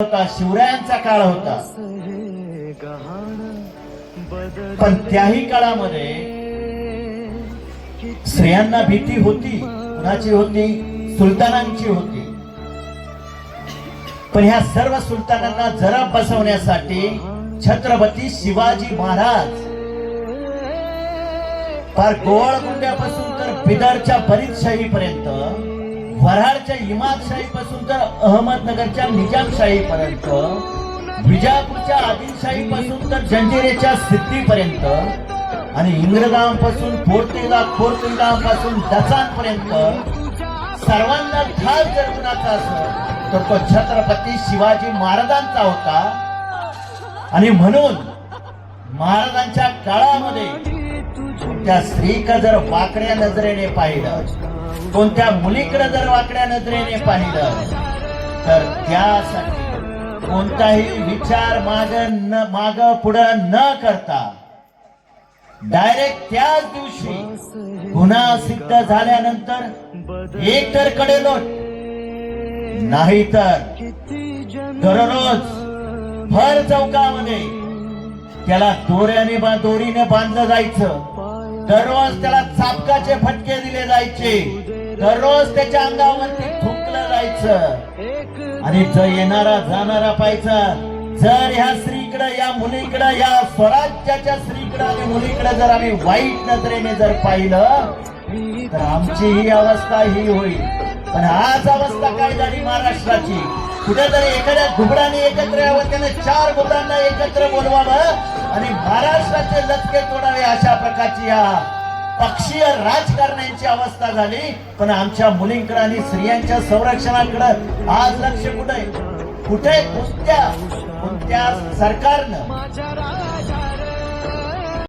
होता शिवरायांचा काळ होता. पण त्याही काळामध्ये स्त्रियांना भीती होती कुणाची होती? सुलतानांची होती. पण ह्या सर्व सुलतानांना जरा बसवण्यासाठी छत्रपती शिवाजी महाराज फार गोवळकुंड्यापासून तर बिदरच्या बरीचशाही पर्यंत वऱ्हाडच्या इमादशाही पासून तर अहमदनगरच्या निजामशाही पर्यंत विजापूरच्या आदिलशाही पासून तर जंजिरेच्या सिद्धीपर्यंत आणि इंग्रजांपासून पोर्तुगा पोर्तुगापासून दचांपर्यंत सर्वांना ठार जर कुणाचा असं तर तो छत्रपती शिवाजी महाराजांचा होता. आणि म्हणून महाराजांच्या काळामध्ये त्या स्त्रीकडे जर वाकड्या नजरेने पाहिलं कोणत्या मुलीकडे जर वाकड्या नजरेने पाहिलं तर त्यासाठी कोणताही विचार माग न माग पुढं न करता डायरेक्ट त्याच दिवशी गुन्हा सिद्ध झाल्यानंतर एक तर कडेलोट नाही तर दररोज भर चौकामध्ये त्याला दोऱ्याने बा दोरीने बांधलं जायचं. दररोज त्याला चापकाचे फटके दिले जायचे. दररोज त्याच्या अंगावरती थुंकलं जायचं. आणि जर येणारा जाणारा पाहायचा जर ह्या स्त्रीकडे या मुलीकडे या स्वराज्याच्या स्त्रीकडे आणि मुलीकडे जर आम्ही वाईट नजरेने जर पाहिलं तर आमची ही अवस्था ही होईल. पण आज अवस्था काय झाली महाराष्ट्राची? कुठेतरी एखाद्या घुबडाने एक त्याने चार मुलांना एकत्र बोलवावं आणि महाराष्ट्राचे लचके तोडावे अशा प्रकारची या पक्षीय राजकारण्यांची अवस्था झाली. पण आमच्या मुलींकडे आणि स्त्रियांच्या संरक्षणाकडे आज लक्ष कुठे? कुठे? कोणत्या कोणत्या सरकारनं?